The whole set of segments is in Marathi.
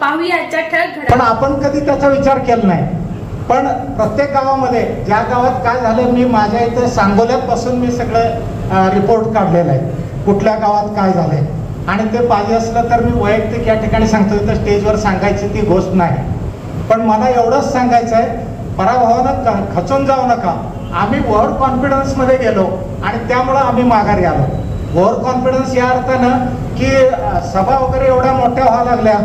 पाहूया आजच्या ठळक पण आपण कधी त्याचा विचार केला नाही. पण प्रत्येक गावामध्ये ज्या गावात काय झालं मी माझ्या इथे सांगोल्यात बसून मी सगळं रिपोर्ट काढलेला आहे. कुठल्या गावात काय झालंय. आणि ते पाहिजे असलं तर मी वैयक्तिक या ठिकाणी सांगतो इथं स्टेजवर सांगायची ती गोष्ट नाही. पण मला एवढंच सांगायचं आहे पराभवानं खचून जाऊ नका. आम्ही ओव्हर कॉन्फिडन्समध्ये गेलो आणि त्यामुळं आम्ही माघारी आलो. ओव्हर कॉन्फिडन्स या अर्थानं की सभा वगैरे एवढ्या मोठ्या व्हावं लागल्या.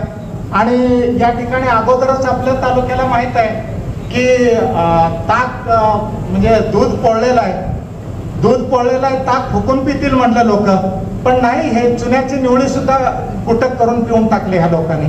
आणि या ठिकाणी अगोदरच आपल्या तालुक्याला माहीत आहे की ताक म्हणजे दूध पळलेलं आहे. दूध पळलेलं आहे ताक फुकून पितील म्हटलं लोक. पण नाही हे चुन्याची निवडी सुद्धा कुटक करून पिऊन टाकले ह्या लोकांनी.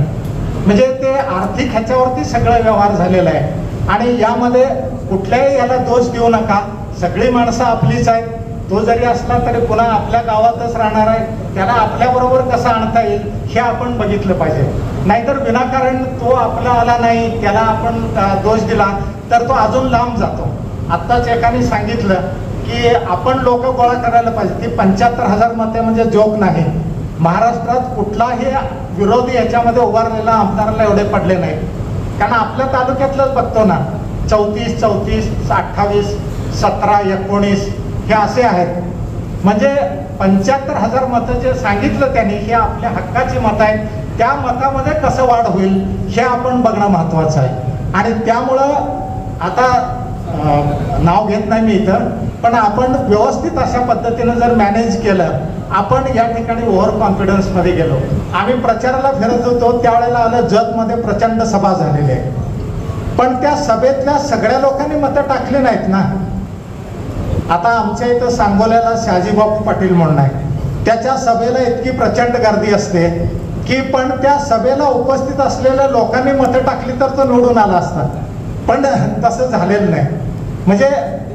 म्हणजे ते आर्थिक ह्याच्यावरती सगळं व्यवहार झालेला आहे. आणि यामध्ये कुठल्याही याला दोष देऊ नका. सगळी माणसं आपलीच आहेत. तो जरी असला तरी पुन्हा आपल्या गावातच राहणार आहे. त्याला आपल्याबरोबर कसं आणता येईल? हे आपण बघितलं पाहिजे. नाहीतर विनाकारण तो आपला आला नाही त्याला आपण दोष दिला तर तो अजून लांब जातो. आत्ताच एकाने सांगितलं की आपण लोक गोळा करायला पाहिजे. ती पंच्याहत्तर हजार मते म्हणजे जोक नाही. महाराष्ट्रात कुठलाही विरोधी याच्यामध्ये उभारलेला आमदाराला एवढे पडले नाहीत. कारण आपल्या तालुक्यातलंच बघतो ना चौतीस चौतीस अठ्ठावीस सतरा एकोणीस हे असे आहेत. म्हणजे पंच्याहत्तर हजार मतं जे सांगितलं त्यांनी हे आपल्या हक्काची मतं आहेत. त्या मतामध्ये कसं वाढ होईल हे आपण बघणं महत्वाचं आहे. आणि त्यामुळं आता नाव घेत नाही मी इथं पण आपण व्यवस्थित अशा पद्धतीनं जर मॅनेज केलं आपण या ठिकाणी ओव्हर कॉन्फिडन्समध्ये गेलो. आम्ही प्रचाराला फिरत होतो त्यावेळेला आलं जगमध्ये प्रचंड सभा झालेली आहे. पण त्या सभेतल्या सगळ्या लोकांनी मतं टाकली नाहीत ना. आता आमच्या इथं सांगोल्याला शहाजीबापू पाटील म्हणून आहे. त्याच्या सभेला इतकी प्रचंड गर्दी असते की पण त्या सभेला उपस्थित असलेल्या लोकांनी मतं टाकली तर तो निवडून आला असता. पण तसं झालेलं नाही. म्हणजे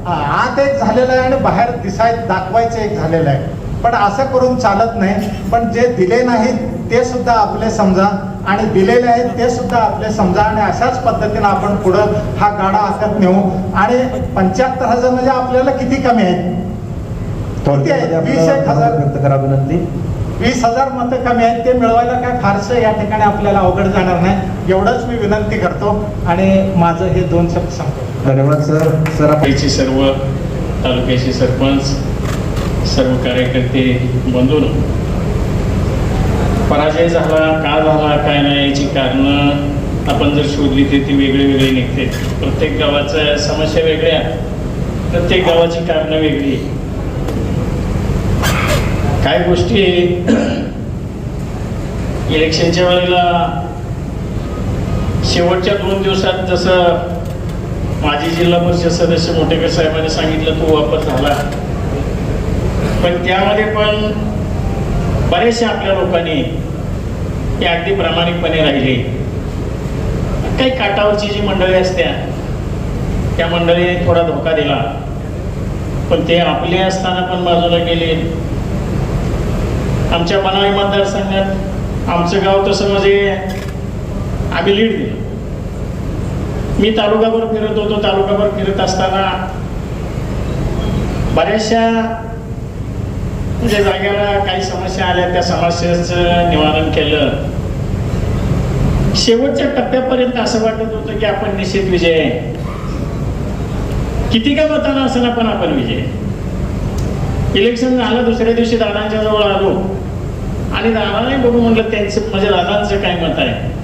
आत एक झालेलं आहे आणि बाहेर दिसाय दाखवायचं एक झालेलं आहे. पण असं करून चालत नाही. पण जे दिले नाहीत ते सुद्धा आपले समजा आणि दिलेले आहेत ते सुद्धा आपले समजा आणि अशाच पद्धतीनं आपण पुढं हा गाडा आखत नेऊ. आणि पंच्याहत्तर हजार म्हणजे आपल्याला किती कमी आहेत किती आहेत? वीस एक हजार. व्यक्त करा विनंती. वीस हजार मतं कमी आहेत ते मिळवायला काय फारसं या ठिकाणी आपल्याला अवघड जाणार नाही. एवढंच मी विनंती करतो आणि माझं हे दोन शब्द सांगतो धन्यवाद सर. सर पैसे सर्व तालुक्याचे सरपंच सर्व कार्यकर्ते बंधून पराजय झाला का झाला काय नाही याची कारणं आपण जर शोधली तर ती वेगळी वेगळी निघते. प्रत्येक गावाच्या समस्या वेगळ्या प्रत्येक गावाची कारणं वेगळी काय गोष्टी इलेक्शनच्या वेळेला शेवटच्या दोन दिवसात जसं माजी जिल्हा परिषद सदस्य मोटेकर साहेबांनी सांगितलं तो वापर झाला. पण त्यामध्ये पण बरेचशा आपल्या लोकांनी ते अगदी प्रामाणिकपणे राहिले. काही काटावरची जी मंडळी असत्या त्या मंडळीने थोडा धोका दिला. पण ते आपले असताना पण बाजूला गेले. आमच्या बनावी मतदारसंघात आमचं गाव तसं म्हणजे आम्ही लीड दिलं. मी तालुकाभर फिरत होतो तालुकाभर फिरत असताना बऱ्याचशा ज्या जागेला काही समस्या आल्या त्या समस्येचं निवारण केलं. शेवटच्या टप्प्यापर्यंत असं वाटत होतं की आपण निश्चित विजय आहे. किती का मताना असं पण आपण विजय इलेक्शन झालं दुसऱ्या दिवशी दादांच्या जवळ आलो. आणि दादाने बघू म्हटलं त्यांचं म्हणजे दादांचं काय मत आहे?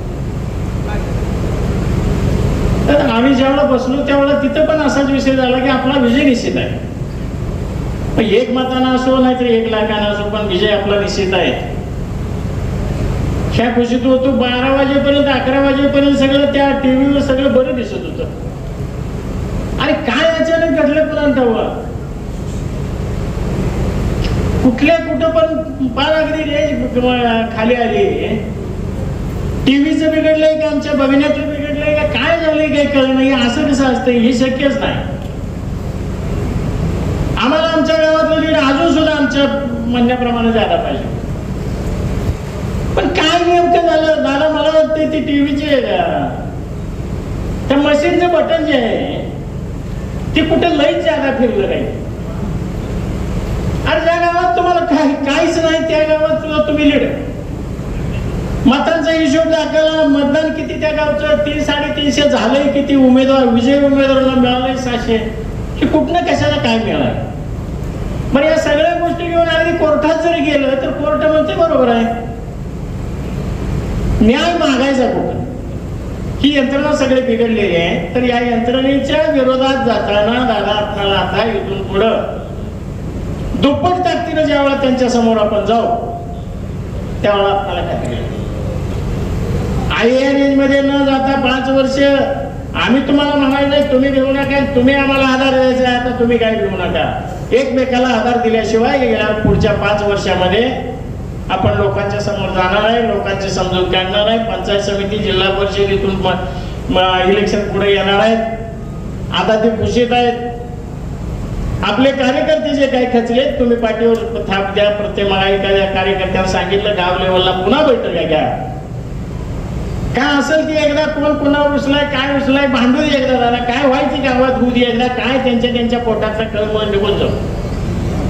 तर आम्ही ज्यावेळेला बसलो त्यावेळेला तिथं पण असाच विषय झाला की आपला विजय निश्चित आहे. पण एक मतानं असो नाहीतर एक लाखानं असो पण विजय आपला निश्चित आहे. ह्या खुशीत होतो बारा वाजेपर्यंत अकरा वाजेपर्यंत सगळं त्या टीव्हीवर सगळं बरं दिसत होतं. आणि काय अचानक घडलं पर्यंत कुठल्या कुठं पण फार अगदी रेंज खाली आली टीव्हीचं बिघडलंय का आमच्या बघण्याचं बिघडलंय का काय झालंय काय कळलं नाही. असं कसं असतं हे शक्यच नाही. आम्हाला आमच्या गावातलं लीड अजून सुद्धा आमच्या म्हणण्याप्रमाणे जायला पाहिजे. पण काय नेमकं झालं दादा मला वाटतं ती टीव्हीचे त्या मशीनचं बटन जे आहे ते कुठे लईच जागा फिरलं नाही अरे त्या गावात तुम्हाला काय काहीच नाही त्या गावात तुम्ही लीड मतांचा हिशोब दाखवला मतदान किती त्या गावचं? तीन साडेतीनशे झालंय किती? उमेदवार विजय उमेदवाराला मिळालंय सहाशे. हे कुठनं कशाला काय मिळालं मग या सगळ्या गोष्टी घेऊन अगदी कोर्टात जरी गेलं तर कोर्ट म्हणते बरोबर आहे. न्याय मागायचा कुठं? ही यंत्रणा सगळे बिघडलेली आहे. तर या यंत्रणेच्या विरोधात जाताना दादा आपणाला आता इथून पुढं दुप्पट ताकदीनं ज्यावेळा त्यांच्यासमोर आपण जाऊ त्यावेळा आपल्याला काय आयमध्ये न जाता पाच वर्ष आम्ही तुम्हाला म्हणायचं तुम्ही घेऊ नका तुम्ही आम्हाला आधार द्यायचा आहे, आता तुम्ही काय घेऊ नका. एकमेकाला आधार दिल्याशिवाय या पुढच्या पाच वर्षामध्ये आपण लोकांच्या समोर जाणार आहे लोकांची समजून काढणार आहे. पंचायत समिती जिल्हा परिषदेतून म- इलेक्शन पुढे येणार आहेत. आता ते खुशीत आहेत. आपले कार्यकर्ते जे काही खचलेत तुम्ही पाठीवर थाप द्या प्रत्येक मला एखाद्या कार्यकर्त्याला सांगितलं गाव लेवलला पुन्हा बैठक घ्या. काय असेल ती एकदा कोण कोणावर उचलाय काय उचलाय भांडू एकदा झाला. काय व्हायची गावात दूध एकदा काय त्यांच्या त्यांच्या पोटाचा कळमळ निघून जाऊ.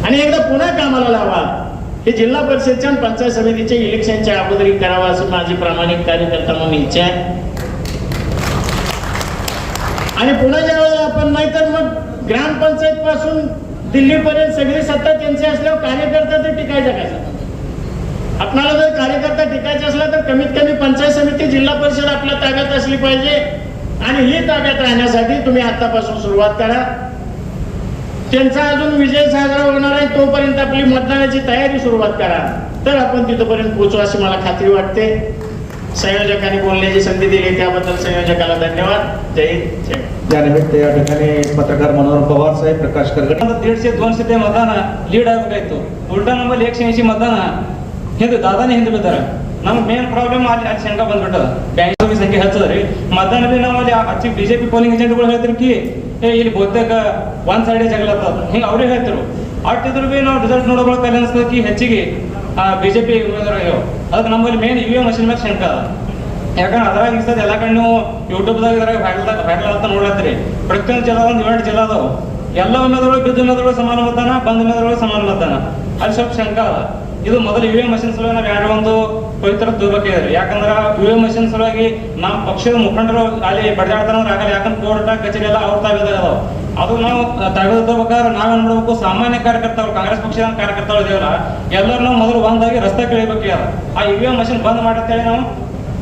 आणि एकदा पुन्हा कामाला लावा. हे जिल्हा परिषदच्या आणि पंचायत समितीच्या इलेक्शनच्या अगोदरी करावं असं माझी प्रामाणिक कार्यकर्ता म्हणून इच्छा आहे. आणि पुन्हा ज्या वेळेला आपण नाहीतर मग ग्रामपंचायत पासून दिल्लीपर्यंत सगळी सत्ता त्यांची असल्यावर कार्यकर्ता तर टिकायचा कसा आपणाला जर कार्यकर्ता टिकायचा असला तर कमीत कमी पंचायत समिती जिल्हा परिषद आपल्या ताब्यात असली पाहिजे. आणि ही ताब्यात राहण्यासाठी तुम्ही आतापासून सुरुवात करा. त्यांचा अजून विजय साजरा होणार आहे तोपर्यंत आपली मतदानाची तयारी सुरुवात करा. तर आपण तिथपर्यंत पोहोचू अशी मला खात्री वाटते. संयोजकांनी बोलण्याची संधी दिली त्याबद्दल संयोजकाला धन्यवाद. जय जय त्यानिमित्त या ठिकाणी पत्रकार मनोहर पवार साहेब प्रकाश करगड. दीडशे दोनशे ते मतदान लीड आहे येतो बुलढाणा मध्ये एकशे ऐंशी मतदान ಹಿಂದೆ ದಾದಾನೇ ಹಿಂದೆ ಬಿದ್ದಾರ. ನಮ್ಗೆ ಮೇನ್ ಪ್ರಾಬ್ಲಮ್ ಅಲ್ಲಿ ಅಲ್ಲಿ ಶಂಕ ಬಂದ್ಬಿಟ್ಟದ. ಬ್ಯಾಂಕ್ ಸಂಖ್ಯೆ ಹಚ್ಚದ್ರಿ. ಮಧ್ಯಾಹ್ನದಲ್ಲಿ ನಾವು ಅಲ್ಲಿ ಹಚ್ಚಿ ಬಿಜೆಪಿ ಪೋಲಿಂಗ್ ಏಜೆಂಟ್ಗಳು ಹೇಳ್ತಿರ್ ಕಿ, ಏ, ಇಲ್ಲಿ ಬಹುತೇಕ ಒಂದ್ ಸೈಡ್ ಜಗಳತ್ತದ ಹಿಂಗ ಅವ್ರಿಗೆ ಹೇಳ್ತಿರು ಅಟ್ಟಿದ್ರು ಬಿ ನಾವು ರಿಸಲ್ಟ್ ನೋಡಬೇಕು ಅಲ್ಲಿ ಅನ್ಸ್ತದ, ಕಿ, ಹೆಚ್ಚಿಗೆ ಬಿಜೆಪಿ ಅದಕ್ಕೆ ನಮ್ಮಲ್ಲಿ ಮೇನ್ ಇ ವಿ ಮಷಿನ್ ಮೇಲೆ ಶಂಕ ಅದ. ಯಾಕಂದ್ರೆ ಅದ್ರಾಗ ಇಸ್ತದ ಎಲ್ಲ ಕಡೆ ನೀವು ಯೂಟ್ಯೂಬ್ದಾಗ ಇದ್ರಾಗ ಫೈಟ್ಲ್ ಫೈಟ್ಲ್ ಅಂತ ನೋಡತ್ರಿ ಪ್ರತಿಯೊಂದು ಜಿಲ್ಲಾ ಒಂದು ಏಳು ಜಿಲ್ಲಾ ಅದಾವ. ಎಲ್ಲ ಉಮೇದಗಳು ಬಿದ್ದ ಉಮೇದಗಳು ಸಮಾನ ಮತದಾನ ಬಂದ ಉಮೇದಗಳು ಸಮಾನ ಮತದಾನ ಅಲ್ಲಿ ಸ್ವಲ್ಪ ಶಂಕ ಅದ. ಇದು ಮೊದಲು ಯು ಎ ಮಷಿನ್ ಸಲುವಾಗಿ ನಾವು ಯಾರೋ ಒಂದು ಪವಿತ್ರ ತಗೋಬೇಕಾದ್ರೆ ಯಾಕಂದ್ರೆ ಯು ಎ ಮಷಿನ್ ಸಲುವಾಗಿ ನಮ್ಮ ಪಕ್ಷದ ಮುಖಂಡರು ಅಲ್ಲಿ ಬಡದಾಡ್ತಾರ ಆಗಲ್ಲ. ಯಾಕಂದ್ರೆ ಕೋರ್ಟ್, ಕಚೇರಿ ಎಲ್ಲ ಅವ್ರ ತಾವಿದಾಗ ಅದು. ನಾವು ತೆಗೆದು ತಗೋಬೇಕಾದ್ರೆ ನಾವೇನ್ ಮಾಡ್ಬೇಕು? ಸಾಮಾನ್ಯ ಕಾರ್ಯಕರ್ತರು, ಕಾಂಗ್ರೆಸ್ ಪಕ್ಷದ ಕಾರ್ಯಕರ್ತರು ಇದೇವಲ್ಲ, ಎಲ್ಲರೂ ಮೊದಲು ಒಂದಾಗಿ ರಸ್ತೆ ಕಳಿಬೇಕು ಆ ಯು ಎ ಮಷಿನ್ ಬಂದ್ ಮಾಡತ್ತೇಳಿ ನಾವು.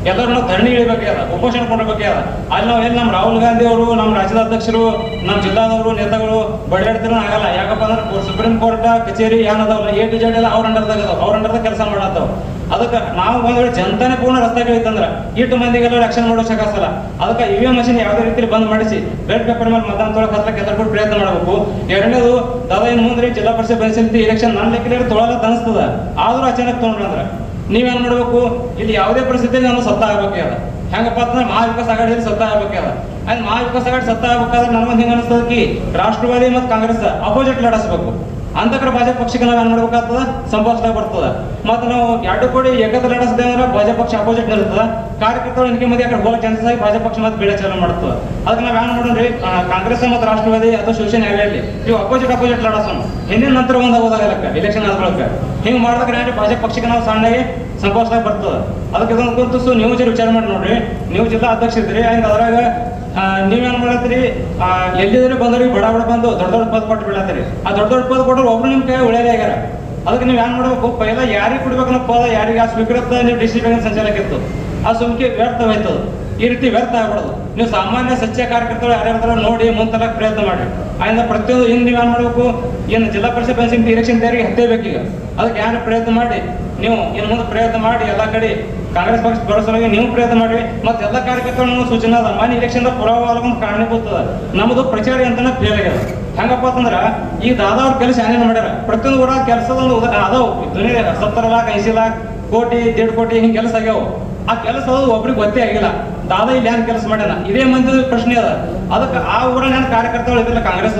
ಎಲ್ಲರೂ ಧರಣಿ ಇಳಿಬೇಕು ಅದ ಉಪೋಷಣ ಕೊಡಬೇಕು ಅದ ಅಲ್ಲಿ ನಾವು ಎಲ್ಲಿ ನಮ್ಮ ರಾಹುಲ್ ಗಾಂಧಿ ಅವರು ನಮ್ಮ ರಾಜ್ಯದ ಅಧ್ಯಕ್ಷರು ನಮ್ಮ ಜಿಲ್ಲಾದವರು, ನೇತಾಗಳು ಬಡಿಯಾಡ್ತಿರೋ ಆಗಲ್ಲ. ಯಾಕಪ್ಪ ಅಂದ್ರೆ ಸುಪ್ರೀಂ ಕೋರ್ಟ್, ಕಚೇರಿ ಏನದಾವಲ್ಲ ಎ ಟು ಜೆಡ್ ಎಲ್ಲ ಅವ್ರ ಅಂಡರ್ದಾಗ ಅವ್ರ ಅಂಡರ್ದಾಗ ಕೆಲಸ ಮಾಡತ್ತವ. ಅದಕ್ಕೆ ನಾವು ಒಂದ್ ವೇಳೆ ಜನತಾನೇ ಪೂರ್ಣ ರಸ್ತೆಗೆ ಇತ್ತಂದ್ರ ಇಟ್ಟು ಮಂದಿಗೆಲ್ಲ ರಕ್ಷಣೆ ಮಾಡೋ ಶಕಾಸಲ್ಲ ಅದಕ್ಕೆ ಇ ವಿ ಮಷಿನ್ ಯಾವುದೇ ರೀತಿಯಲ್ಲಿ ಬಂದ್ ಮಾಡಿಸಿ ಬೆಲ್ಟ್ ಪೇಪರ್ ಮೇಲೆ ಮತದಾನ ತೊಳಕ್ ಹತ್ತಕ್ಕೆ ಕೊಟ್ಟು ಪ್ರಯತ್ನ ಮಾಡಬೇಕು. ಎರಡನೇದು, ದಾದಾ ಏನು ಮುಂದ್ರಿ ಜಿಲ್ಲಾ ಪರಿಷತ್ ಪಂಚಾಯತಿ ಇಲೆಕ್ಷನ್ ನನ್ನ ಲೆಕ್ಕದಲ್ಲಿ ತೊಳಲ್ಲ ಅನಿಸ್ತದ. ಆದ್ರೂ ಅಚಾನಕ್ ತೊಗೊಂಡ್ರಂದ್ರ. ನೀವೇನ್ ಮಾಡ್ಬೇಕು? ಇಲ್ಲಿ ಯಾವುದೇ ಪರಿಸ್ಥಿತಿ ನಾನು ಸತ್ತ ಆಗ್ಬೇಕಾದ ಹೆಂಗಪ್ಪ ಅಂದ್ರೆ ಮಹಾವಿಕಾಸ್ ಆಘಾಡಿಯಲ್ಲಿ ಸತ್ತ ಆಗ್ಬೇಕಾದ ಅಲ್ಲಿ ಮಹಾವಿಕಾಸ್ ಆಘಾಡಿ ಸತ್ತ ಆಗ್ಬೇಕಾದ್ರೆ ನನಗೊಂದು ಹಿಂಗ ಅನಿಸ್ತದ ಕಿ ರಾಷ್ಟ್ರವಾದಿ ಮತ್ತು ಕಾಂಗ್ರೆಸ್ ಅಪೋಸಿಟ್ ಲಡಿಸ್ಬೇಕು. ಅಂತ ಕಡೆ ಭಾಜಪ ಪಕ್ಷಕ್ಕೆ ನಾವು ಏನ್ ಮಾಡ್ಬೇಕಾಗ್ತದ ಸಂಭಾಷಣೆ ಬರ್ತದ. ಮತ್ತೆ ನಾವು ಎರಡು ಕೋಟಿ ಏಕತ್ರ ನಡೆಸದೆ ಅಂದ್ರೆ ಭಾಜಪ ಪಕ್ಷ ಅಪೋಸಿಟ್ ನಿಲ್ತದ ಕಾರ್ಯಕರ್ತರು ಎನ್ಕೆ ಮಧ್ಯೆ ಕಡೆ ಹೋಗಕ್ಕೆ ಚಾನ್ಸಸ್ ಆಗಿ ಭಾಜಪ ಪಕ್ಷ ಮತ್ತೆ ಬೀಳ ಮಾಡ್ತದ. ಅದಕ್ಕೆ ನಾವು ಏನ್ ಆ, ಕಾಂಗ್ರೆಸ್ ಮತ್ತು ರಾಷ್ಟ್ರವಾದಿ ಅಥವಾ ಶಿವಸೇನೆ ಆಗಲಿ ನೀವು ಅಪೋಸಿಟ್ ಅಪೋಸಿಟ್ ನಡೆಸೋಣ ಹಿಂದಿನ ನಂತರ ಒಂದು ಹೋದಾಗಲಕ್ಕ ಇಲೆಕ್ಷನ್ ಆದ ಬಳಿಕ ಹಿಂಗ್ ಮಾಡಿದ್ರೆ ಏನ್ರಿ ಪಕ್ಷಕ್ಕೆ ನಾವು ಸಣ್ಣಗೆ ಸಂಭಾಷಣೆ ಬರ್ತದ. ಅದಕ್ಕೆ ಇದೊಂದು ನೀವು ಜರ ವಿಚಾರ ಮಾಡಿ ನೋಡ್ರಿ. ನೀವು ಜಿಲ್ಲಾ ಅಧ್ಯಕ್ಷ ಇದ್ರಿ ಹಂಗೆ ಅದ್ರಾಗ ನೀವೇನ್ ಮಾಡತ್ತೀರಿ? ಆ, ಎಲ್ಲಿದ್ರೆ ಬಂದವ್ರಿಗೆ ಬಡ ಬಡ ಬಂದು ದೊಡ್ಡ ದೊಡ್ಡ ಪದ ಕೊಟ್ಟು ಬಿಡತ್ತೀರಿ ಆ ದೊಡ್ಡ ದೊಡ್ಡ ಪದ ಕೊಟ್ಟರು ಒಬ್ರು ನಿಮ್ ಕೈ ಆಗ್ಯಾರ ಅದಕ್ಕೆ ನೀವು ಏನ್ ಮಾಡ್ಬೇಕು? ಪೈಲ ಯಾರಿಗೆ ಕೊಡ್ಬೇಕು ಪದ ಯಾರಿಗೆ ಆ ಸ್ವೀಕೃತ ನೀವು ಡಿ ಬ್ಯಾಂಕ್ ಸಂಚಾಲಕ ಇತ್ತು ಆ ಸುಮ್ಕೆ ವ್ಯರ್ಥವಾಯ್ತದ. ಈ ರೀತಿ ವ್ಯರ್ಥ ಆಗ್ಬಿಡೋದು. ನೀವು ಸಾಮಾನ್ಯ ಸತ್ಯ ಕಾರ್ಯಕರ್ತರು ಯಾರ್ಯಾರ ನೋಡಿ ಮುಂತಲ ಪ್ರಯತ್ನ ಮಾಡಿ ಆಯ್ತ ಪ್ರತಿಯೊಂದು ಇನ್ನು ನೀವು ಏನ್ ಮಾಡ್ಬೇಕು? ಏನು ಜಿಲ್ಲಾ ಪರಿಷತ್ ಬೆಳೆಸಿ ಇಲೆಕ್ಷನ್ ತಯಾರಿಗೆ ಹತ್ತೇಬೇಕೀಗ ಅದಕ್ಕೆ ಯಾರು ಪ್ರಯತ್ನ ಮಾಡಿ ನೀವು ಇನ್ನು ಮುಂದೆ ಪ್ರಯತ್ನ ಮಾಡಿ, ಎಲ್ಲಾ ಕಡೆ ಕಾಂಗ್ರೆಸ್ ಪಕ್ಷ ಬರೋಸಲಾಗಿ ನೀವು ಪ್ರಯತ್ನ ಮಾಡಿ ಮತ್ತೆ ಎಲ್ಲ ಕಾರ್ಯಕರ್ತರು ಸೂಚನೆ ಅದ. ಮನೆ ಇಲೆಕ್ಷನ್ ಪುರಾವಾಗ ಕಾರಣೀಭೂತದ ನಮ್ಮದು ಪ್ರಚಾರ ಅಂತಾನೆ ಫೇಲ್ ಆಗ್ಯದ. ಹೆಂಗಪ್ಪ ಅಂತಂದ್ರ, ಈ ದಾದಾವ್ರ ಕೆಲಸ ಏನೇನು ಮಾಡ್ಯಾರ? ಪ್ರತಿಯೊಂದು ಊರ ಕೆಲಸದ ಒಂದು ಅದಾವ. ದುನಿಯ ಸತ್ತರ ಲಾಖ ಐಸಿ ಲಾಖ, ಕೋಟಿ, ದೇಡ್ ಕೋಟಿ ಹಿಂಗ್ ಕೆಲಸ ಆಗ್ಯಾವ. ಆ ಕೆಲಸ ಒಬ್ರಿಗೆ ಗೊತ್ತೇ ಆಗಿಲ್ಲ. ದಾದಾ ಇಲ್ಲಿ ಯಾರು ಕೆಲಸ ಮಾಡ್ಯಾನ? ಇದೇ ಮಂದಿ ಪ್ರಶ್ನೆ ಅದ. ಅದಕ್ಕೆ ಆ ಊರಲ್ಲಿ ಏನು ಕಾರ್ಯಕರ್ತರು ಇದ್ರಲ್ಲ ಕಾಂಗ್ರೆಸ್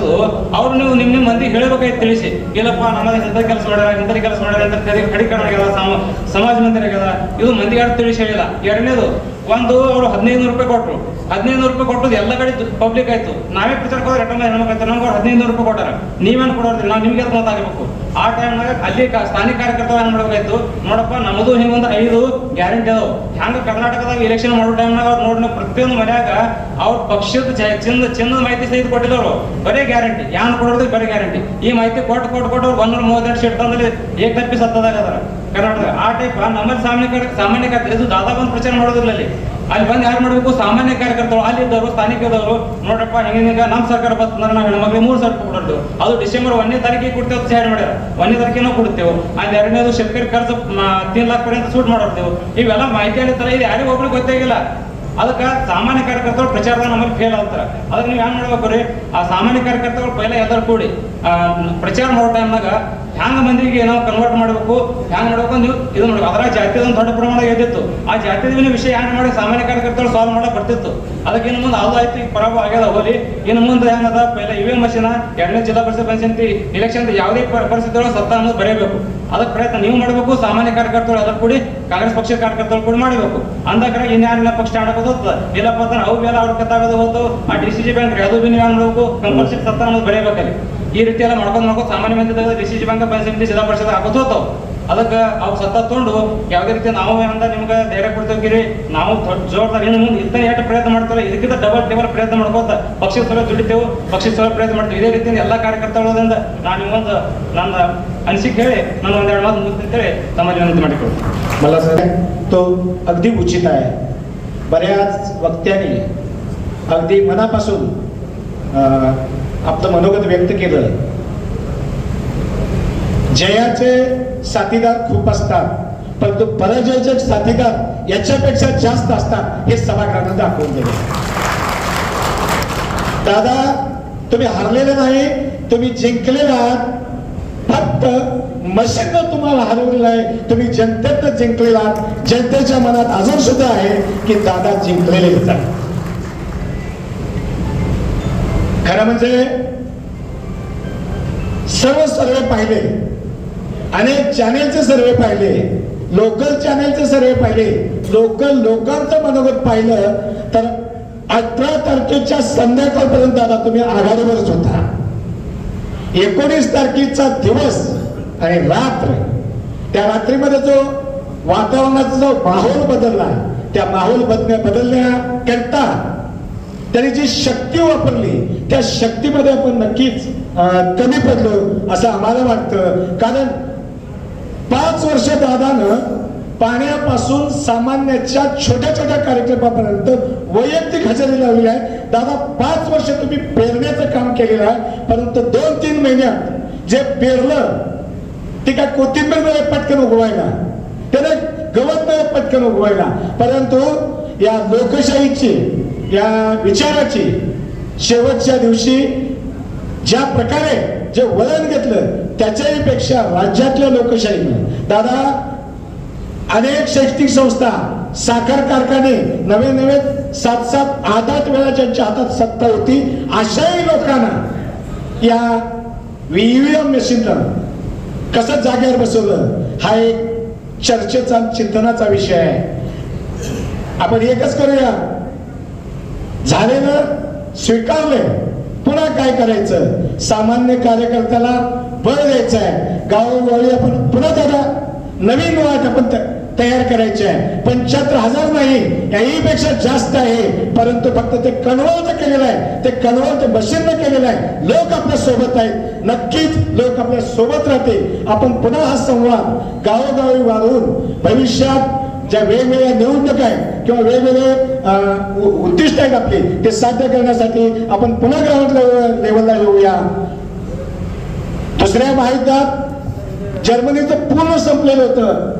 ಅವ್ರು ನೀವು ನಿಮ್ ನಿಮ್ ಮಂದಿ ಹೇಳಬೇಕಾಗಿ ತಿಳಿಸಿ. ಇಲ್ಲಪ್ಪ ನಾನು ಇಂಥ ಕೆಲಸ ಮಾಡ್ಯಾರ, ಇಂಥ ಕೆಲಸ ಮಾಡ್ಯಾರ ಅಂತ ಕಡಿ ಕಡಿಕರಣ ಆಗ್ಯದ, ಸಮ ಸಮಾಜ ಮಂದಿರ ಆಗ್ಯದ. ಇದು ಮಂದಿ ಯಾರು ತಿಳಿಸಿ ಹೇಳಿಲ್ಲ. ಎರಡನೇದು, ಒಂದು ಅವರು ಹದಿನೈದು ರೂಪಾಯಿ ಕೊಟ್ರು. ಹದಿನೈದು ರೂಪಾಯಿ ಕೊಟ್ಟದ್ದು ಎಲ್ಲ ಕಡೆ ಪಬ್ಲಿಕ್ ಆಯ್ತು. ನಾವೇ ಪ್ರಚಾರಕ್ಕೆ ಹೋದ್ರೆ ರಿಟರ್ನ್ ಹೆಣ್ಮಕ್ಳು ನಮ್ಗೆ ಅವ್ರು ಹದಿನೈದು ನೂರು ರೂಪಾಯಿ ಕೊಟ್ಟಾರ. ನೀವೇನು ಕೊಡೋದ್ರಿ ನಾವು ನಿಮ್ಗೆ ಅದು ಗೊತ್ತಾಗಬೇಕು ಆ ಟೈಮ್ನಾಗ ಅಲ್ಲಿ ಸ್ಥಾನಿಕ ಕಾರ್ಯಕರ್ತರು ಏನ್ ಮಾಡಬೇಕಾಯ್ತು? ನೋಡಪ್ಪ, ನಮ್ಮದು ಒಂದು ಐದು ಗ್ಯಾರಂಟಿ ಅದಾವ. ಹ್ಯಾಂಗ ಕರ್ನಾಟಕದಾಗ ಎಲೆಕ್ಷನ್ ಮಾಡೋ ಟೈಮ್ನಾಗ ಅವ್ರು ನೋಡಿ ಪ್ರತಿಯೊಂದು ಮನ್ಯಾಗ ಅವ್ರ ಪಕ್ಷದ ಚ- ಚಿನ್ನ ಚಿನ್ನದ ಮಾಹಿತಿ ಸಹಿತ ಕೊಟ್ಟಿದ್ದವರು, ಬರೇ ಗ್ಯಾರಂಟಿ. ಯಾನ್ ಕೊಡೋದು ಬರೀ ಗ್ಯಾರಂಟಿ. ಈ ಮಾಹಿತಿ ಕೊಟ್ಟು ಕೊಟ್ಟು ಕೊಟ್ಟು ಒಂದೂರ ಮೂವತ್ತೆರಡು ಸೀಟ್ ತಂದಲ್ಲಿ ಏಕ್ ತಪ್ಪಿ ಸತ್ತದಾಗ ಕರ್ನಾಟಕ ಆ ಟೈಪ್ ನಮ್ಮಲ್ಲಿ ಸಾಮಾನ್ಯ ಸಾಮಾನ್ಯ ಇದು ದಾದಾ ಬಂದು ಪ್ರಚಾರ ಮಾಡೋದಿಲ್ಲ ಅಲ್ಲಿ ಅಲ್ಲಿ ಬಂದು ಯಾರು ಮಾಡಬೇಕು? ಸಾಮಾನ್ಯ ಕಾರ್ಯಕರ್ತರು. ಅಲ್ಲಿ ಇದ್ದವರು, ಸ್ಥಾನಿಕದವರು ನೋಡಪ್ಪ ಹಿಂಗ ನಮ್ಮ ಸರ್ಕಾರ ಬಂತಂದ್ರೆ ನಾವು ಹೆಣ್ಮಕ್ಳಿಗೆ ಮೂರು ಸಾವಿರ ಅದು ಡಿಸೆಂಬರ್ ಒಂದನೇ ತಾರೀಕಿಗೆ ಕೊಡ್ತೇವೆ ಅಂತ ಹೇಳಿ ಮಾಡ್ಯಾರ. ಒಂದನೇ ತಾರೀಕಿಗೆ ನಾವು ಕೊಡ್ತೇವೆ ಅದು ಎರಡನೇದು ಶೇಖರ್ ಖರ್ಚು ತೀನ್ ಲಾಖ ಪರ್ಯಂತ ಸೂಟ್ ಮಾಡಿರ್ತೇವೆ. ಇವೆಲ್ಲ ಮಾಹಿತಿ ಹೇಳಿರ್ತಾರೆ ಇದು. ಯಾರಿಗೂ ಒಬ್ರಿಗೆ ಗೊತ್ತಾಗಿಲ್ಲ ಅದಕ್ಕೆ ಸಾಮಾನ್ಯ ಕಾರ್ಯಕರ್ತರು ಪ್ರಚಾರದ ನಮಗೆ ಫೇಲ್ ಆಗ್ತಾರೆ. ಅದಕ್ಕೆ ನೀವು ಏನ್ ಮಾಡ್ಬೇಕು ರೀ? ಆ ಸಾಮಾನ್ಯ ಕಾರ್ಯಕರ್ತರು ಪೈಲ ಎಲ್ಲರೂ ಕೂಡಿ ಪ್ರಚಾರ ಮಾಡೋ ಟೈಮ್ನಾಗ ಹ್ಯಾಂಗ ಮಂದಿಗೆ ಏನೋ ಕನ್ವರ್ಟ್ ಮಾಡಬೇಕು, ಹ್ಯಾಂಗ ಮಾಡ್ಬೇಕು ನೀವು ಇದು ನೋಡಿ ಅದರ ಜಾತಿ ಒಂದು ದೊಡ್ಡ ಪ್ರಮಾಣ ಎದ್ದಿತ್ತು ಆ ಜಾತಿದ ವಿಷಯ ಹ್ಯಾಂಗ ಮಾಡಿ ಸಾಮಾನ್ಯ ಕಾರ್ಯಕರ್ತರು ಸಾಲ್ವ್ ಮಾಡಕ್ ಬರ್ತಿತ್ತು. ಅದಕ್ಕೆ ಇನ್ನು ಮುಂದೆ ಅದು ಆಯ್ತು, ಈಗ ಆಗ್ಯದ ಹೋಲಿ. ಇನ್ನು ಮುಂದೆ ಏನದ ಪೈಲ ಇವೇ ಮಷಿನ ಎರಡನೇ ಜಿಲ್ಲಾ ಪರಿಷತ್ ಪಂಚಾಯತಿ ಇಲೆಕ್ಷನ್ ಯಾವುದೇ ಪರಿಸ್ಥಿತಿ ಒಳಗೆ ಸತ್ತ ಅನ್ನೋದು ಬರೆಯಬೇಕು ಅದಕ್ಕೆ ಪ್ರಯತ್ನ ನೀವು ಮಾಡಬೇಕು, ಸಾಮಾನ್ಯ ಕಾರ್ಯಕರ್ತರು ಅದಕ್ಕೆ ಕೂಡಿ ಕಾಂಗ್ರೆಸ್ ಪಕ್ಷದ ಕಾರ್ಯಕರ್ತರು ಕೂಡ ಮಾಡಬೇಕು. ಅಂದಾಗ ಇನ್ಯಾರಿಲ್ಲ ಪಕ್ಷ ಆಡೋದು ಹೋಗ್ತದೆ. ಇಲ್ಲಪ್ಪ ಅಂದ್ರೆ ಅವು ಅವ್ರ ಕತ್ತಾಗೋದು ಹೋಗ್ತು ಆ ಡಿ ಸಿ ಜಿ ಬ್ಯಾಂಕ್ ಅದು ಬಿ ನೀವು ಮಾಡಬೇಕು, ಕಂಪಲ್ಸರಿ ಸತ್ತ ಅನ್ನೋದು ಬರೆಯಬೇಕಲ್ಲಿ ಈ ರೀತಿ ಎಲ್ಲ ಮಾಡ್ಕೊಂಡು ಮಾಡ್ಕೊಂಡು ಸಾಮಾನ್ಯ ಮಂದಿ ಡಿ ಸಿ ಜಿ ಬ್ಯಾಂಕ್ ಪಂಚಾಯತಿ ಜಿಲ್ಲಾ ಪರಿಷತ್ ಆಗೋದು ಹೋಗ್ತಾವ ಅದಕ್ಕೆ ಅವು ಸತ್ತ ತೊಗೊಂಡು ಯಾವುದೇ ರೀತಿ ನಾವು ಏನಂದ ನಿಮ್ಗೆ ಧೈರ್ಯ ಕೊಡ್ತೇವೆ ನಾವು ದೊಡ್ಡ ಜೋರ್ದಾರ ಇನ್ನು ಮುಂದೆ ಇದ್ದ ಎಷ್ಟು ಪ್ರಯತ್ನ ಮಾಡ್ತಾರೆ ಇದಕ್ಕಿಂತ ಡಬಲ್ ಡಬಲ್ ಪ್ರಯತ್ನ ಮಾಡ್ಕೋತ ಪಕ್ಷದ ಸಲ ದುಡಿತೇವೆ ಪಕ್ಷದ ಸಲ ಪ್ರಯತ್ನ ಮಾಡ್ತೀವಿ ಇದೇ ರೀತಿಯಿಂದ ಎಲ್ಲ ಕಾರ್ಯಕರ್ತಗಳಿಂದ ನಾನು ನಿಮ್ಮೊಂದು ನನ್ನ ಅನಿಸಿಕೆ ಹೇಳಿ ನಾನು ಒಂದೆರಡು ಮಾತು ಮುಗಿಸ್ತೇಳಿ ತಮ್ಮಲ್ಲಿ ವಿನಂತಿ ಮಾಡಿಕೊಡ್ತೀನಿ मला सर तो अगदी उचित आहे बऱ्याच वक्त्यांनी अगदी मनापासून अं, आपलं मनोगत व्यक्त केलं. जयाचे साथीदार खूप असतात परंतु पराजयाचे साथीदार याच्यापेक्षा जास्त असतात हे सभागृहानं दाखवून दिले. दादा तुम्ही हरलेले नाही तुम्ही जिंकलेले आहात. फक्त मशीन तुम्हाला हरवलेलं आहे तुम्ही जनतेत जिंकलेला आहात. जनतेच्या मनात अजून सुद्धा आहे की दादा जिंकलेलेच खरं म्हणजे सर्व सर्वे पाहिले. अनेक चॅनेलचे सर्वे पाहिले. लोकल चॅनेलचे सर्वे पाहिले. लोकल लोकांचं मनोगत पाहिलं तर अठरा तारखेच्या संध्याकाळपर्यंत आता तुम्ही आघाडीवरच होता. एकोणीस तारखेचा दिवस आणि रात्र. त्या रात्रीमध्ये जो वातावरणाचा जो माहोल बदलला त्या माहोल बदल्या बदलण्याकरता त्यांनी जी शक्ती वापरली त्या शक्तीमध्ये आपण नक्कीच कमी पडलो असं आम्हाला वाटतं. कारण पाच वर्ष दादानं पाण्यापासून सामान्याच्या छोट्या छोट्या कार्यक्रमापर्यंत वैयक्तिक हजेरी लावली आहे. दादा पाच वर्ष तुम्ही पेरण्याचं काम केलेलं आहे परंतु दोन तीन महिन्यात जे पेरलं ते काय कोथिंबीर नाही पटकन उगवायला त्याने गवत नाही पटकन उगवायला. परंतु या लोकशाहीची या विचाराची शेवटच्या दिवशी ज्या प्रकारे जे वळण घेतलं त्याच्याही पेक्षा राज्यातल्या लोकशाहीनं. दादा अनेक शैक्षणिक संस्था साखर कारखाने नवे नवे सात सात आठ आठ वेळा ज्यांच्या हातात सत्ता होती अशाही लोकांना या व्हीव्हीएम मशीनला कसं जागेवर बसवलं हा एक चर्चेचा चिंतनाचा विषय आहे. आपण एकच करूया. झालेलं स्वीकारलंय. पुन्हा काय करायचं? सामान्य कार्यकर्त्याला बळ द्यायचं आहे गावोगावी आपण पुन्हा त्याला नवीन वाट आपण त- तयार करायची आहे पंच्याहत्तर हजार नाही याही पेक्षा जास्त आहे. परंतु फक्त ते कन्वर्ट केलेलं आहे. ते कणवळ ते बशीरनं केलेलं आहे. लोक आपल्यासोबत आहेत. नक्कीच लोक आपल्यासोबत राहते आपण पुन्हा हा संवाद गावोगावी वाढवून भविष्यात ज्या वेगवेगळ्या निवडणुका आहेत किंवा वेगवेगळे उद्दिष्ट आहेत आपली ते साध्य करण्यासाठी आपण पुन्हा ग्राउंड लेवलला येऊया दुसऱ्या महायुद्धात जर्मनीचं पूर्ण संपलेलं होतं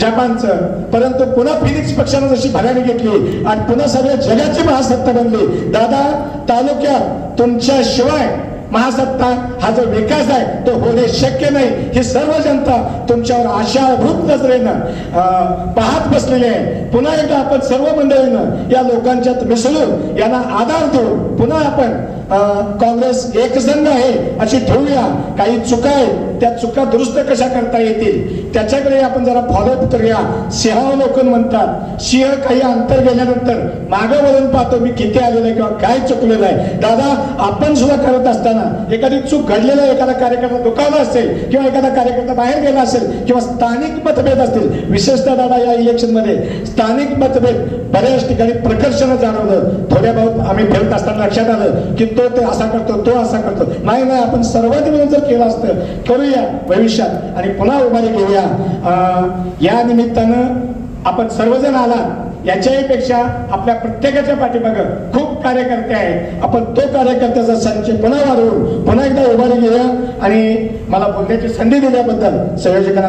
जपानचं. परंतु पुन्हा फिनिक्स पक्षानं जशी भरारी घेतली आणि पुन्हा सगळ्या जगाची महासत्ता बनली. दादा तालुक्यात तुमच्या शिवाय महासत्ता हा जो विकास आहे तो होणे शक्य नाही. ही सर्व जनता तुमच्यावर आशाभूत नजरेनं अं, पाहत बसलेली आहे. पुन्हा एकदा आपण सर्व मंडळीनं या लोकांच्यात मिसळून यांना आधार देऊन पुन्हा आपण काँग्रेस एकसंघ आहे अशी ठेवूया. काही चुका आहेत त्या चुका दुरुस्त कशा करता येतील? त्याच्याकडे आपण जरा फॉलोअप करूया. सिंहावलोकन म्हणतात सिंह काही अंतर गेल्यानंतर मागं वळून पाहतो मी किती आलेलं आहे किंवा काय चुकलेलं आहे. दादा आपण सुद्धा करत असताना एखादी चूक घडलेला एखादा कार्यकर्ता दुखावला असेल किंवा एखादा कार्यकर्ता बाहेर गेला असेल किंवा स्थानिक मतभेद असतील विशेषतः दादा या इलेक्शनमध्ये स्थानिक मतभेद बऱ्याच ठिकाणी प्रकर्षण जाणवलं. थोड्या बहुत आम्ही फिरत असताना लक्षात आलं की तो ते असा करतो तो असा करतो नाही नाही आपण सर्वांनी मिळून जर केलं असतं करूया भविष्यात. आणि पुन्हा उभारी घेऊया. अं, या निमित्तानं आपण सर्वजण आला. याच्याही पेक्षा आपल्या प्रत्येकाच्या पाठीमागं खूप कार्यकर्ते आहेत. आपण तो कार्यकर्त्याचा संच पुन्हा वाढवून पुन्हा एकदा उभारी घेऊया. आणि मला बोलण्याची संधी दिल्याबद्दल संयोजकांना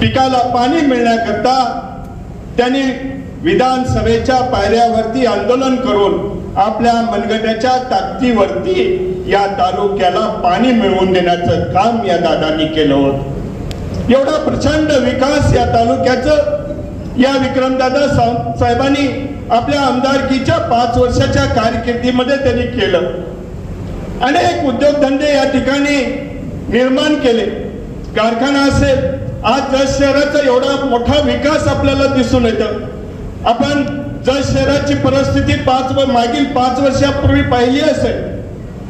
पिकाला पाणी मिळण्याकरता त्यांनी विधानसभेच्या पायऱ्यावरती आंदोलन करून आपल्या मनगटाच्या ताकदीवरती या तालुक्याला पाणी मिळवून देण्याचं काम या दादांनी केलं होत. एवढा प्रचंड विकास या तालुक्याचं. या विक्रमदादा साव- साहेबांनी आपल्या आमदारकीच्या पाच वर्षाच्या कारकिर्दीमध्ये त्यांनी केलं. अनेक उद्योगधंदे या ठिकाणी निर्माण केले. कारखाना असेल आज जत शहराचा एवढा मोठा विकास आपल्याला दिसून येतं. आपण जर शहराची परिस्थिती पाच व मागील पाच वर्षापूर्वी पाहिली असेल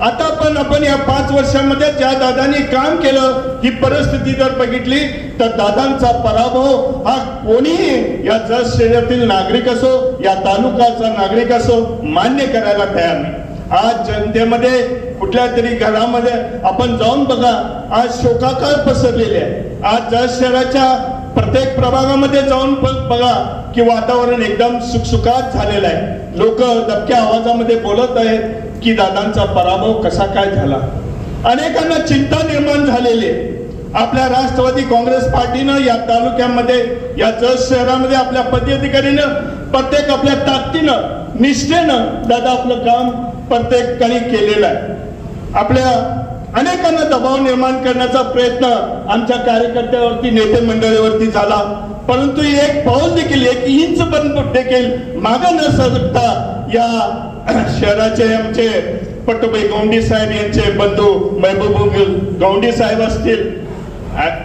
आता पण आपण या पाच वर्षामध्ये ज्या दादांनी काम केलं ही परिस्थिती जर बघितली तर दादांचा पराभव हा कोणीही या जत शहरातील नागरिक असो या तालुकाचा नागरिक असो मान्य करायला तयार नाही. आज जनतेमध्ये कुठल्या तरी घरामध्ये आपण जाऊन बघा आज शोकाकाळ पसरलेले आहे. आज जत शहराच्या प्रत्येक प्रभागामध्ये जाऊन बघा की वातावरण एकदम सुखसुखात झालेलं आहे. लोक दबक्या आवाजामध्ये बोलत आहेत की दादांचा पराभव कसा काय झाला? अनेकांना चिंता निर्माण झालेली आहे. आपल्या राष्ट्रवादी काँग्रेस पार्टीनं या तालुक्यामध्ये या जस शहरामध्ये आपल्या पदाधिकारीनं प्रत्येक आपल्या ताकदीनं निष्ठेनं दादा आपलं काम प्रत्येकाने केलेलं आहे. आपल्या अनेकांना दबाव निर्माण करण्याचा प्रयत्न आमच्या कार्यकर्त्यावरती नेते मंडळीवरती झाला. परंतु एक पाऊल देखील एक इंच पण देखील माग न सरकता या शहराचे आमचे पट्टुबाई गौंडी साहेब यांचे बंधू महबूब गौंडी साहेब असतील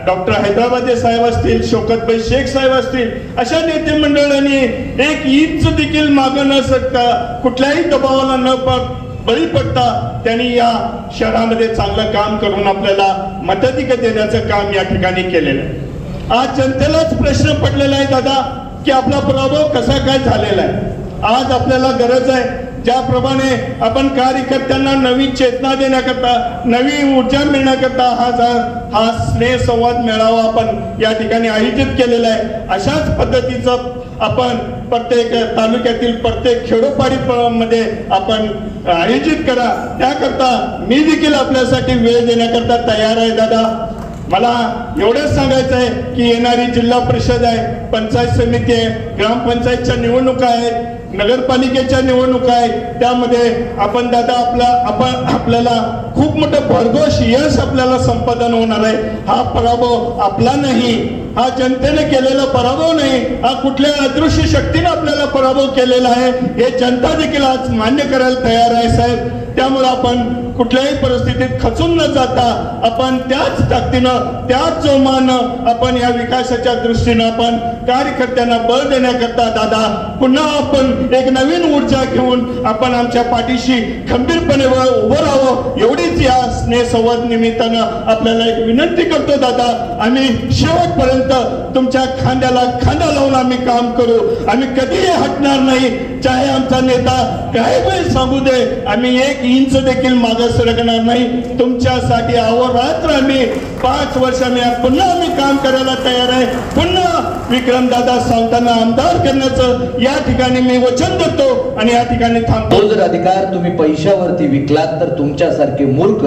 डॉक्टर हैदराबादे साहेब असतील शोकतभाई शेख साहेब असतील अशा नेते मंडळांनी एक इंच देखील माग न सकता कुठल्याही दबावाला न प- बळी पडता त्यांनी या शहरामध्ये चांगलं काम करून आपल्याला मताधिक देण्याचं काम या ठिकाणी केलेलं आहे. आज जनतेलाच प्रश्न पडलेला आहे दादा की आपला पराभव कसा काय झालेला आहे? आज आपल्याला गरज आहे ज्याप्रमाणे आपण कार्यकर्त्यांना नवी चेतना देण्याकरता नवी ऊर्जा मिळण्याकरता हा जा- हा स्नेह संवाद मेळावा आपण या ठिकाणी आयोजित केलेला आहे. अशाच पद्धतीचं आपण प्रत्येक तालुक्यातील प्रत्येक खेडोपाडी मध्ये आपण आयोजित करा. त्याकरता मी देखील आपल्यासाठी वेळ देण्याकरता तयार आहे दादा. मला एवढंच सांगायचं आहे की येणारी जिल्हा परिषद आहे पंचायत समिती आहे ग्रामपंचायतच्या निवडणुका आहेत. नगरपालिकेच्या निवडणुका आहेत. त्यामध्ये आपण दादा आपला आपण आपल्याला खूप मोठं भरघोष यश आपल्याला संपादन होणार आहे. हा पराभव आपला नाही. हा जनतेने केलेला पराभव नाही. हा कुठल्या अदृश्य शक्तीने आपल्याला पराभव केलेला आहे हे जनता देखील आज मान्य करायला तयार आहे साहेब. त्यामुळे आपण कुठल्याही परिस्थितीत खचून न जाता आपण त्याच ताकदीनं त्याच जोमानं आपण या विकासाच्या दृष्टीनं आपण कार्यकर्त्यांना बळ देण्याकरता दादा पुन्हा आपण एक नवीन ऊर्जा घेऊन आपण आमच्या पाठीशी खंबीरपणे उभं राहावं एवढीच या स्नेह संवाद निमित्तानं आपल्याला एक विनंती करतो दादा. आम्ही शेवटपर्यंत तुमच्या खांद्याला खांदा लावून आम्ही काम करू. आम्ही कधीही हटणार नाही. चाहे आमचा नेता काही वेळ सांगू दे आम्ही एक इंच देखील मागे सरकणार नाही. तुमच्यासाठी अहोरात्र आम्ही पाच वर्षांनी पुन्हा आम्ही काम करायला तयार आहे. पुन्हा विक्रमदादा सावंतांना आमदार करण्याचं या ठिकाणी मी वचन देतो आणि या ठिकाणी थांबतो. जर अधिकार तुम्ही पैशावरती विकलात तर तुमच्यासारखे मूर्ख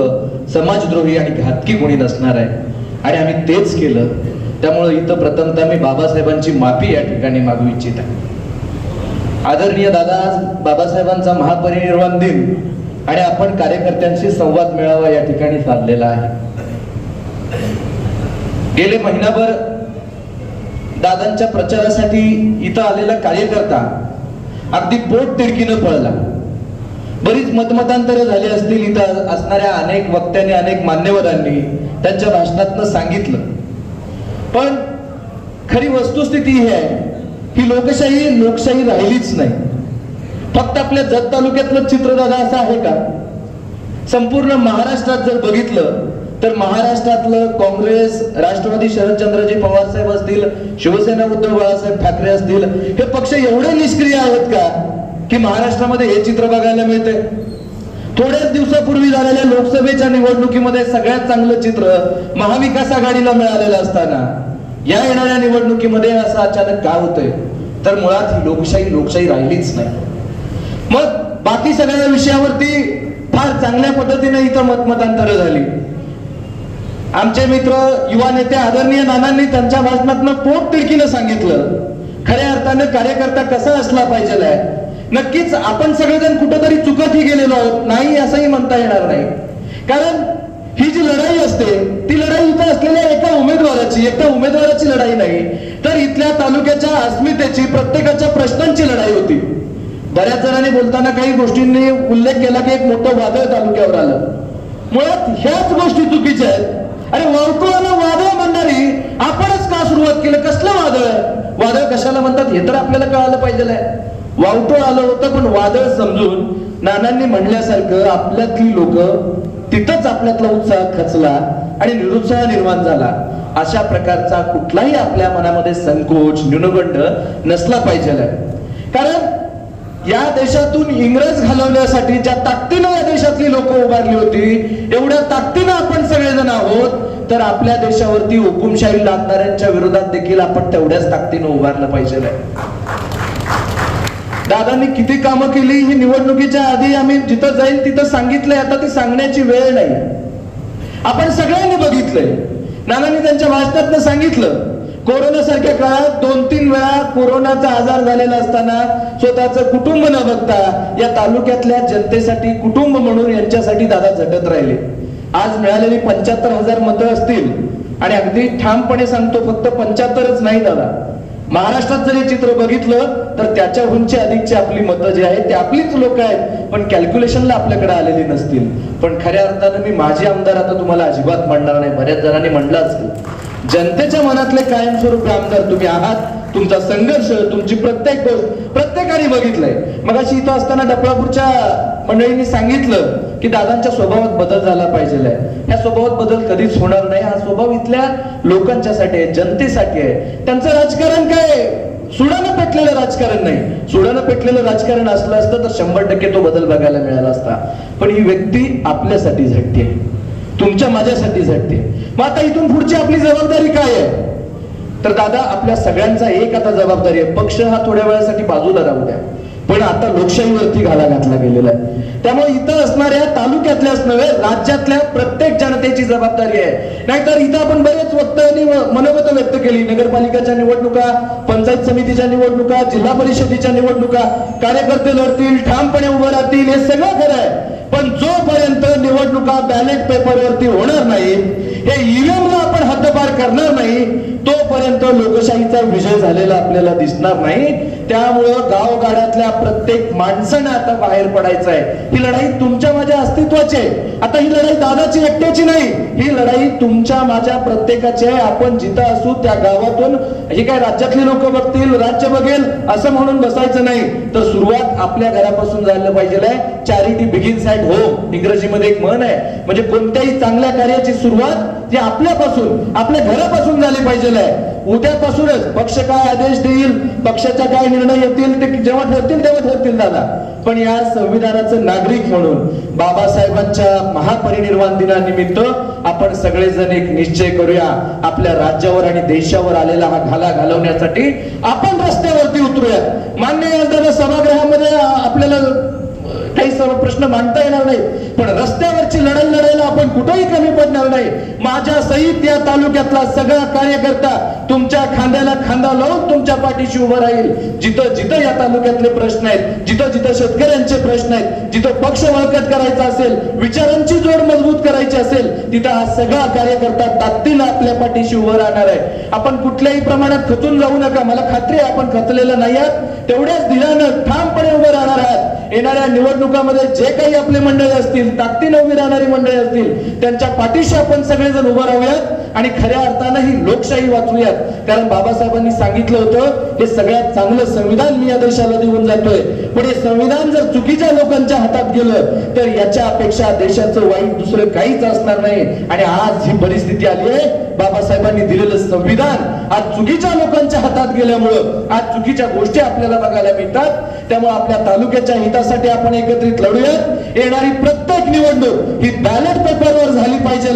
समाजद्रोही आणि घातकी कोणी नसणार आहे. आणि आम्ही तेच केलं. त्यामुळे इथं प्रथमतः मी बाबासाहेबांची माफी या ठिकाणी मागू इच्छित आहे. आदरणीय दादा बाबासाहेबांचा महापरिनिर्वाण दिन. आणि आपण कार्यकर्त्यांशी संवाद मिळावा या ठिकाणी साधलेला आहे. गेले महिनाभर दादांच्या प्रचारासाठी इथं आलेला कार्यकर्ता अगदी पोट तिडकीनं पळला. बरीच मतमतांतर झाली असतील इथं असणाऱ्या अनेक वक्त्यांनी अनेक मान्यवरांनी त्यांच्या भाषणातनं सांगितलं. पण खरी वस्तुस्थिती ही आहे की लोकशाही लोकशाही राहिलीच नाही. फक्त आपल्या जत तालुक्यातलं चित्र दादा असं आहे का? संपूर्ण महाराष्ट्रात जर बघितलं तर महाराष्ट्रातलं काँग्रेस राष्ट्रवादी शरदचंद्रजी पवार साहेब असतील शिवसेना उद्धव बाळासाहेब ठाकरे असतील हे पक्ष एवढे निष्क्रिय आहेत का की महाराष्ट्रामध्ये हे चित्र बघायला मिळते? थोड्याच दिवसापूर्वी झालेल्या लोकसभेच्या निवडणुकीमध्ये सगळ्यात चांगलं चित्र महाविकास आघाडीला मिळालेलं असताना या येणाऱ्या निवडणुकीमध्ये असं अचानक का होतंय? तर मुळात ही लोकशाही लोकशाही राहिलीच नाही. मग बाकी सगळ्या विषयावरती फार चांगल्या पद्धतीने इथं मतमतांतर झाली. आमचे मित्र युवा नेते आदरणीय नानांनी त्यांच्या भाषणातनं पोट तिडकीनं सांगितलं. खऱ्या अर्थानं कार्यकर्ता कसा असला पाहिजे नक्कीच आपण सगळेजण कुठंतरी चुकतही गेलेलो आहोत. नाही असंही म्हणता येणार नाही. कारण ही जी लढाई असते ती लढाई इथं असलेल्या एका उमेदवाराची एका उमेदवाराची लढाई नाही. तर इथल्या तालुक्याच्या अस्मितेची प्रत्येकाच्या प्रश्नांची लढाई होती. बऱ्याच जणांनी बोलताना काही गोष्टींनी उल्लेख केला की एक मोठं वादळ तालुक्यावर आलं. मुळात ह्याच गोष्टी चुकीच्या आहेत. आणि वावटुळाला वादळ म्हणणारी आपणच का सुरुवात केलं? कसलं वादळ? वादळ कशाला म्हणतात? हे तर आपल्याला कळालं पाहिजे वावटुळ आलं होतं पण वादळ समजून नानांनी म्हणल्यासारखं आपल्यातली लोक तिथंच आपल्यातला उत्साह खचला आणि निरुत्साह निर्माण झाला. अशा प्रकारचा कुठलाही आपल्या मनामध्ये संकोच न्यूनगंड नसला पाहिजे कारण या देशातून इंग्रज घालवण्यासाठी ज्या ताकदीनं या देशातली लोक उभारली होती एवढ्या ताकदीनं आपण सगळेजण आहोत तर आपल्या देशावरती हुकुमशाही लादणाऱ्यांच्या विरोधात देखील आपण तेवढ्याच ताकदीनं उभारलं पाहिजे. दादांनी किती कामं केली? ही निवडणुकीच्या आधी आम्ही जिथं जाईल तिथं सांगितलंय आता ती सांगण्याची वेळ नाही. आपण सगळ्यांनी बघितलंय. नानांनी त्यांच्या भाषणात सांगितलं कोरोना सारख्या काळात दोन तीन वेळा कोरोनाचा आजार झालेला असताना स्वतःचं कुटुंब न बघता या तालुक्यातल्या जनतेसाठी कुटुंब म्हणून यांच्यासाठी दादा झटत राहिले. आज मिळालेली पंच्याहत्तर हजार मतं असतील. आणि अगदी ठामपणे सांगतो फक्त पंच्याहत्तरच नाही दादा. महाराष्ट्रात जर हे चित्र बघितलं तर त्याच्याहूनची अधिकची आपली मतं जी आहेत ते आपलीच लोक आहेत पण कॅल्क्युलेशनला आपल्याकडे आलेली नसतील. पण खऱ्या अर्थानं मी माझे आमदार आता तुम्हाला अजिबात म्हणणार नाही. बऱ्याच जणांनी म्हणलं असेल जनतेच्या मनातले कायमस्वरूपी आमदार तुम्ही आहात. तुमचा संघर्ष तुमची प्रत्येक गोष्ट प्रत्येकाने बघितलंय. मग अशी इथं असताना डफळापूरच्या मंडळींनी सांगितलं की दादांच्या स्वभावात बदल झाला पाहिजे ह्या स्वभावात बदल कधीच होणार नाही. हा स्वभाव इथल्या लोकांच्यासाठी आहे जनतेसाठी आहे. त्यांचं राजकारण काय? सुडानं पेटलेलं राजकारण नाही. सुडानं पेटलेलं राजकारण असलं असतं तर शंभर टक्के तो बदल बघायला मिळाला असता. पण ही व्यक्ती आपल्यासाठी झटते. तुमच्या माझ्यासाठी झटते. मग आता इथून पुढची आपली जबाबदारी काय आहे? तर दादा आपल्या सगळ्यांचा एक आता जबाबदारी आहे. पक्ष हा थोड्या वेळासाठी बाजूला राहू द्या. पण आता लोकशाहीवरती घाला घातला गेलेला आहे. त्यामुळे इथं असणाऱ्या तालुक्यातल्याच नव्हे राज्यातल्या प्रत्येक जनतेची जबाबदारी आहे. नाहीतर इथं आपण बरेच वक्त्यांनी मनोगत व्यक्त केली. नगरपालिकाच्या निवडणुका पंचायत समितीच्या निवडणुका जिल्हा परिषदेच्या निवडणुका कार्यकर्ते लढतील ठामपणे उभं राहतील हे सगळं खरं आहे. पण जोपर्यंत निवडणुका बॅलेट पेपरवरती होणार नाही हे ईव्हीएमला आपण हद्दपार करणार नाही तोपर्यंत लोकशाहीचा विजय झालेला आपल्याला दिसणार नाही. त्यामुळं गावगाड्यातल्या प्रत्येक माणसानं आता बाहेर पडायचं आहे. ही लढाई तुमच्या माझ्या अस्तित्वाची आहे. आता ही लढाई दादाची एकट्याची नाही. ही लढाई तुमच्या माझ्या प्रत्येकाची आहे. आपण जिथं असू त्या गावातून. हे काय राज्यातली लोक बघतील राज्य बघेल असं म्हणून बसायचं नाही. तर सुरुवात आपल्या घरापासून झालं पाहिजे चॅरिटी बिगिन्स ॲट होम इंग्रजीमध्ये एक म्हण आहे. म्हणजे कोणत्याही चांगल्या कार्याची सुरुवात जी आपल्यापासून. आपल्या घरापासून झाली पाहिजे उद्यापासूनच पक्ष काय आदेश देईल पक्षाच्या काय निर्णय येतील ते जेव्हा ठरतील तेव्हा ठरतील दादा. पण या संविधानाचं नागरिक म्हणून बाबासाहेबांच्या महापरिनिर्वाण दिनानिमित्त आपण सगळेजण एक निश्चय करूया. आपल्या राज्यावर आणि देशावर आलेला हा घाला घालवण्यासाठी आपण रस्त्यावरती उतरूया मान्य सभागृहामध्ये आपल्याला काही सर्व प्रश्न मांडता येणार नाही पण रस्त्यावरची लढाई लढायला आपण कुठेही कमी पडणार नाही. माझ्या सहित या तालुक्यातला सगळा कार्यकर्ता तुमच्या खांद्याला खांदा लावून तुमच्या पाठीशी उभं राहील. जिथं जिथं या तालुक्यातले प्रश्न आहेत जिथं जिथं शेतकऱ्यांचे प्रश्न आहेत जिथं पक्ष बळकट करायचा असेल विचारांची जोड मजबूत करायची असेल तिथं हा सगळा कार्यकर्ता तात्तीनं आपल्या पाठीशी उभं राहणार आहे. आपण कुठल्याही प्रमाणात खचून जाऊ नका. मला खात्री आहे आपण खचलेलं नाही आहात. तेवढ्याच दिलानं ठामपणे उभं राहणार आहात. येणाऱ्या निवडणूक तालुक्यामध्ये जे काही आपले मंडळी असतील ताकदीनं उभी राहणारी मंडळी असतील त्यांच्या पाठीशी आपण सगळेजण उभं राहूयात. आणि खऱ्या अर्थानं ही लोकशाही वाचूयात. कारण बाबासाहेबांनी सांगितलं होतं हे सगळ्यात चांगलं संविधान मी या देशाला देऊन जातोय. पण हे संविधान जर चुकीच्या लोकांच्या हातात गेलं तर याच्या अपेक्षा देशाचं वाईट दुसरं काहीच असणार नाही. आणि आज ही परिस्थिती आली आहे बाबासाहेबांनी दिलेलं संविधान आज चुकीच्या लोकांच्या हातात गेल्यामुळं आज चुकीच्या गोष्टी आपल्याला बघायला मिळतात. त्यामुळे आपल्या तालुक्याच्या हितासाठी आपण एकत्रित लढूयात. येणारी प्रत्येक निवडणूक ही बॅलेट पेपरवर झाली पाहिजे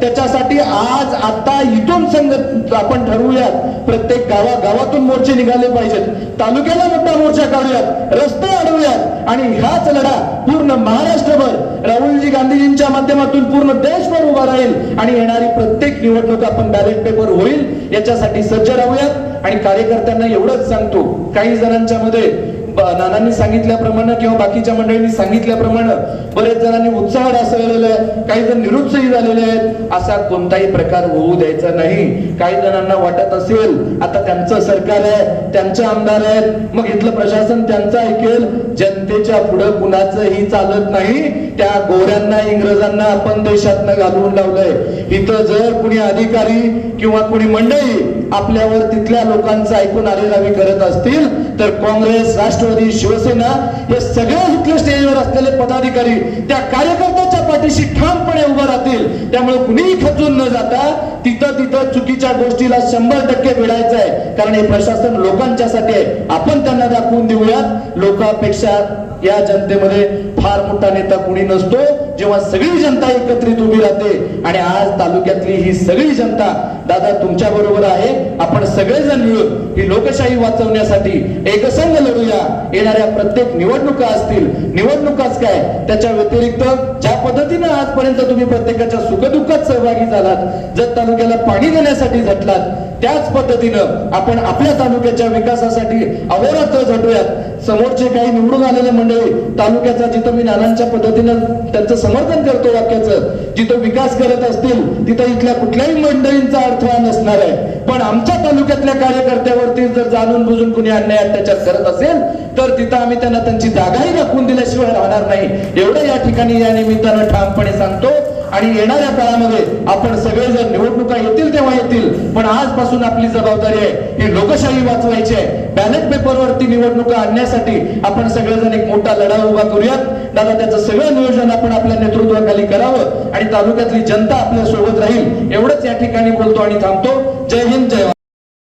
त्याच्यासाठी आज आता इथून संघ आपण ठरवूयात. प्रत्येक गावा गावातून मोर्चे निघाले पाहिजेत. तालुक्याला मोठा मोर्चा काढूयात. रस्ते अडवूयात आणि ह्याच लढा पूर्ण महाराष्ट्रभर राहुलजी गांधीजींच्या माध्यमातून पूर्ण देशभर उभा राहील. आणि येणारी प्रत्येक निवडणूक आपण बॅलेट पेपर होईल याच्यासाठी सज्ज राहूयात. आणि कार्यकर्त्यांना एवढंच सांगतो काही जणांच्या मध्ये नानांनी सांगितल्याप्रमाणे किंवा बाकीच्या मंडळींनी सांगितल्याप्रमाणे बरेच जणांनी उत्साह ढासळलेला आहे काही जण निरुत्साही झालेले आहेत. असा कोणताही प्रकार होऊ द्यायचा नाही. काही जणांना वाटत असेल आता त्यांचं सरकार आहे त्यांचे आमदार आहेत. मग इथलं प्रशासन त्यांचं ऐकेल. जनतेच्या पुढे कुणाचंही चालत नाही. त्या गोऱ्यांना इंग्रजांना आपण देशातनं घालवून लावलंय. इथं जर कुणी अधिकारी किंवा कुणी मंडळी आपल्यावर तिथल्या लोकांचं ऐकून आलेलावी करत असतील तर काँग्रेस राष्ट्रवादी शिवसेना हे सगळे इथले स्टेजवर असलेले पदाधिकारी त्या कार्यकर्त्याच्या पाठीशी ठामपणे उभं राहतील. त्यामुळे कुणीही खचून न जाता तिथं तिथं चुकीच्या गोष्टीला शंभर टक्के भिडायचं आहे. कारण हे प्रशासन लोकांच्यासाठी आहे. आपण त्यांना दाखवून देऊयात. लोकांपेक्षा या जनतेमध्ये फार मोठा नेता कुणी नसतो. जेव्हा सगळी जनता एकत्रित उभी राहते आणि आज तालुक्यातली ही सगळी जनता दादा तुमच्या बरोबर आहे. आपण सगळेजण मिळून ही लोकशाही वाचवण्यासाठी एकसंघ लढूया. येणाऱ्या प्रत्येक निवडणुका असतील. निवडणुकाच काय? त्याच्या व्यतिरिक्त ज्या पद्धतीनं आजपर्यंत तुम्ही प्रत्येकाच्या सुखदुःखात सहभागी झालात जर तालुक्याला पाणी देण्यासाठी झटलात त्याच पद्धतीनं आपण आपल्या तालुक्याच्या विकासासाठी अहोरात्र झटूयात. समोरचे काही निवडून आलेले मंडळी तालुक्याचा जिथं मी नानांच्या पद्धतीनं त्यांचं समर्थन करतो वाक्याचं जिथं विकास करत असतील तिथं इथल्या कुठल्याही मंडळींचा अर्थ हा नसणार आहे. पण आमच्या तालुक्यातल्या कार्यकर्त्यावरती जर जाणून बुजून कुणी अन्याय अत्याचार करत असेल तर तिथं आम्ही त्यांना त्यांची जागाही दाखवून दिल्याशिवाय राहणार नाही. एवढं या ठिकाणी या निमित्तानं ठामपणे सांगतो. आणि येणाऱ्या काळामध्ये आपण सगळेजण निवडणुका येतील तेव्हा येतील पण आजपासून आपली जबाबदारी आहे ही लोकशाही वाचवायची आहे. बॅलेट पेपरवरती निवडणुका आणण्यासाठी आपण सगळेजण एक मोठा लढा उभा करूयात. दादा त्याचं सगळं नियोजन आपण आपल्या नेतृत्वाखाली करावं आणि तालुक्यातली जनता आपल्यासोबत राहील. एवढंच या ठिकाणी बोलतो आणि थांबतो. जय हिंद जय